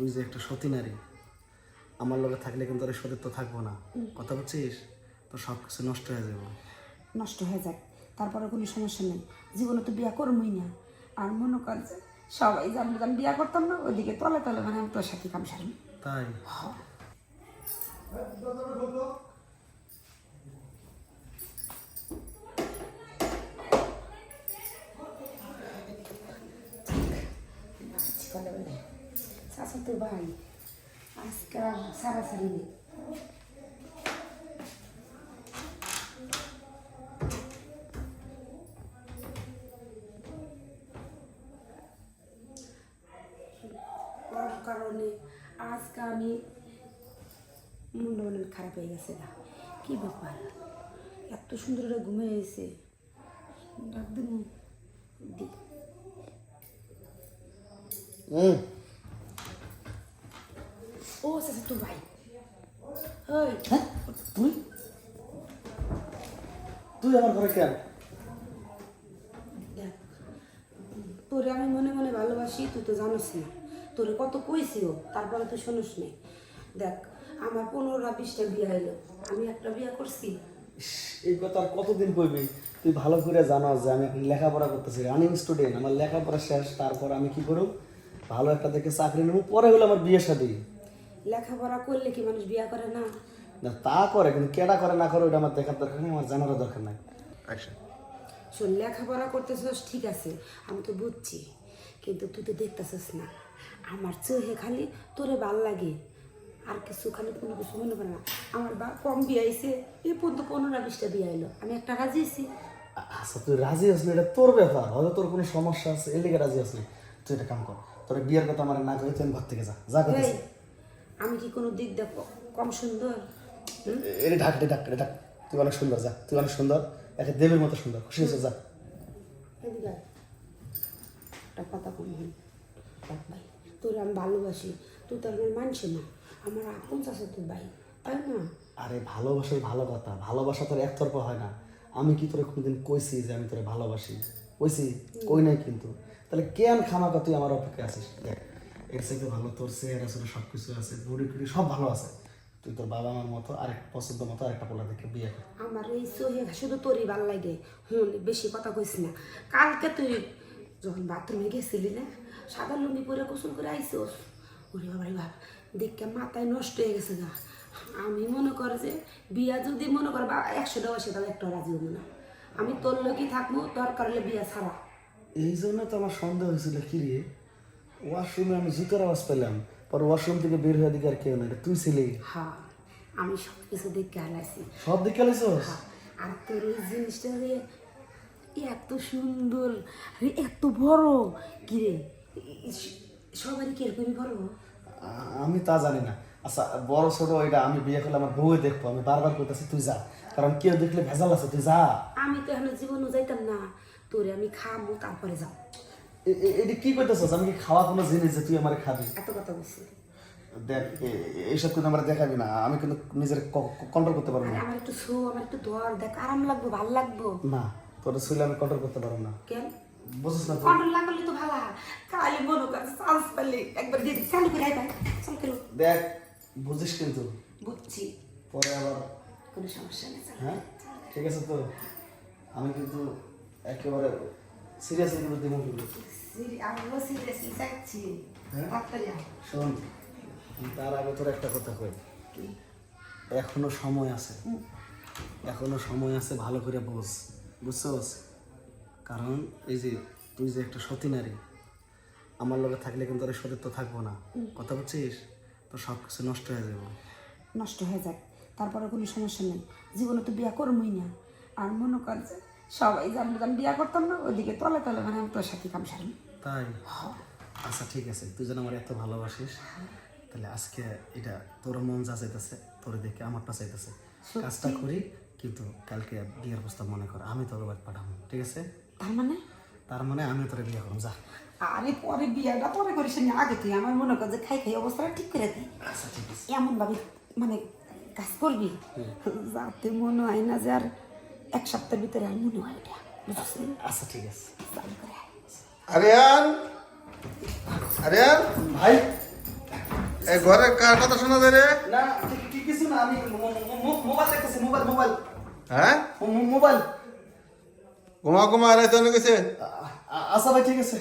তুই যে একটা সতী নারী আমার লগে থাকলে কিন্তু আর সতীত্ব থাকব না। কথা বলছিস তো সব কিছু নষ্ট হয়ে যাবে। নষ্ট হয়ে যাক। তারপরে কোনো সমস্যা নেই। জীবনে তো বিয়া করবই না। আর মনে কর যে সবাই জানব আমি বিয়া করতাম না ওইদিকে তলে তলে মানে আমি তোর সাথে কাম সারি। তাই? চাচা তো ভাই আজকাল সারাসারি কারণে আজকে আমি মন মনে খারাপ হয়ে গেছে না কি ব্যাপার? এত সুন্দর করে ঘুমিয়ে এসে ডাক দিন দি হুম ও চাচা তো ভাই হ্যাঁ তুই? তুই আমার ঘরে কেন? তোরে আমি মনে মনে ভালোবাসি তুই তো জানোস না। তোরে কত কইছিও তারপরে তুই শোনিস নি দেখ আমার পনেরোটা বিশটা বিয়ে এলো আমি একটা বিয়ে করছি। এই কথা আর কতদিন কইবি? তুই ভালো করে জানাস যে আমি এখন লেখাপড়া করতেছি রানিং স্টুডেন্ট আমার লেখাপড়া শেষ তারপর আমি কি করব ভালো একটা দেখে চাকরি নেব পরে হলো আমার বিয়ে শাদী লেখাপড়া করলে কি মানুষ বিয়ে করে না? না তা করে কিন্তু কেডা করে না করে ওটা আমার দেখার দরকার নেই আমার জানারও দরকার নাই। আচ্ছা। শোন লেখাপড়া করতেছিস ঠিক আছে আমি তো বুঝছি কিন্তু তুই তো দেখতেছিস না আমার চোখে খালি তোরে ভালো লাগে আর কিছু খালি কোনো কিছু মনে করে না। আমার বা কম বিয়ে আইছে এই পর্যন্ত পনেরো বিশটা বিয়ে আইলো আমি একটা রাজি আছি। আচ্ছা তুই রাজি আসলি এটা তোর ব্যাপার হয়তো তোর কোনো সমস্যা আছে এর লিগে রাজি আসলি তুই এটা কাম কর তোর বিয়ের কথা আমার না করে তুই ঘর থেকে যা যা করতে এই, আমি কি কোনো দিক দেখো কম সুন্দর? এটা ঢাক এটা ঢাক এটা ঢাক। তুই অনেক সুন্দর যা। তুই অনেক সুন্দর। একটা দেবের মতো সুন্দর। খুশি হয়েছে যা। একটা কথা কম ভাই তোর আমি ভালোবাসি। তুই তো আমার মানছি না। আমার আপন চাষা তোর ভাই তাই না? আরে ভালোবাসাই ভালো কথা। ভালোবাসা তোর একতরফা হয় না। আমি কি তোরে কোনোদিন কইছি যে আমি তোরে ভালোবাসি? কইছি? কই নাই কিন্তু। তাহলে কেন খামাকা তুই আমার অপেক্ষা আছিস? দেখ। এর থেকে ভালো তোর চেহারা ছিল সব কিছু আছে বুড়ি টুড়ি সব ভালো আছে। তুই তোর বাবা মার মতো আরেক পছন্দ মতো আরেকটা পোলা দেখে বিয়ে কর। আমার এই চোহে শুধু তোরই ভালো লাগে হুন বেশি কথা কইস না। কালকে তুই যখন বাথরুমে গেছিলি না সাদা লুঙ্গি পরে গোসল করে আইসোস। ওরে বাবারে বাপ দেখে মাথায় নষ্ট হয়ে গেছে গা। আমি মনে করে যে বিয়া যদি মনে করে বা একশো দেওয়া সেটাও একটা রাজি হব না। আমি তোর লোকই থাকব দরকার হলে বিয়া ছাড়া। এই জন্য তো আমার সন্দেহ হয়েছিল কি রে? ওয়াশরুমে আমি জুতোর আওয়াজ পেলাম পর ওয়াশরুম থেকে বের হয়ে দিকে আর কেউ না তুই ছিলি। হ্যাঁ আমি সব কিছু দেখে আলাইছি। সব আলাইছস আর তোর এই জিনিসটা যে এত সুন্দর এত বড় কিরে সবারই কিরকমই বড়? আমি তা জানি না। আচ্ছা বড় ছোট ওইটা আমি বিয়ে করলে আমার বউয়ে দেখব আমি বারবার করতেছি তুই যা কারণ কেউ দেখলে ভেজাল আছে তুই যা। আমি তো এখন জীবনও যাইতাম না তোরে আমি খাব তারপরে যাও এটা কি করতেছস আমি কি খাওয়া কোনো জিনিস যে তুই আমার খাবি? এত কথা বলছি দেখ এইসব কিন্তু আমার দেখাবি না। আমি কিন্তু নিজের কন্ট্রোল করতে পারব না। আমার একটু শো আমার একটু ধর দেখ আরাম লাগবো ভালো লাগবো। না তোর শুলে আমি কন্ট্রোল করতে পারব না। কেন? বুঝছিস না কন্ট্রোল না করলে তো ভালো। কালি মনে কর চান্স পেলে একবার দিয়ে চালু করে আইবা চালু করো। দেখ বুঝিস কিন্তু। বুঝছি। পরে আবার কোনো সমস্যা নেই হ্যাঁ? ঠিক আছে তো। আমি কিন্তু একেবারে সিরিয়াসলি কিন্তু দিব কিন্তু। শোন তার আগে তোর একটা কথা কই। এখনও সময় আছে। এখনও সময় আছে ভালো করে বোঝ। বুঝছস? কারণ এই যে তুই যে একটা সতী নারী আমার লগে থাকলে কিন্তু আর সতীত্ব থাকব না। কথা বলছিস তো সব কিছু নষ্ট হয়ে যাবে। নষ্ট হয়ে যাক। তারপরে কোনো সমস্যা নেই। জীবনে তো বিয়া করবই না। আর মনে কর যে সবাই জানব আমি বিয়া করতাম না ওইদিকে তলে তলে মানে আমি তোর সাথে কাম সারি। তাই? আচ্ছা ঠিক আছে তুই যেন আমার এত ভালোবাসিস তাহলে আজকে এটা তোর মন যা চাইতেছে তোর দেখে আমারটা চাইতেছে। কাজটা করি কিন্তু কালকে বিয়ের প্রস্তাব মনে কর আমি তোর বাড়ি পাঠাবো ঠিক আছে? তার মানে? তার মানে আমি তোর বিয়ে করব যা। আরে পরে বিয়াটা পরে করিস না আগে তুই আমার মনে কর যে খাই খাই অবস্থাটা ঠিক করে দিই আচ্ছা ঠিক আছে। এমন ভাবে মানে কাজ করবি? যাতে মনে হয় না যে আর এক সপ্তাহের ভিতরে আর মনে হয় এটা আচ্ছা ঠিক আছে। চালু করে ভাই। এই ঘরে কার কথা শোনা যায় রে? না কি- কি- কিছু না আমি মোবাইল দেখতেছি মোবাইল মোবাইল। হ্যাঁ? মোবাইল। ঘুমা ঘুমা রাইতে অনেক গেছে। আচ্ছা ভাই ঠিক আছে।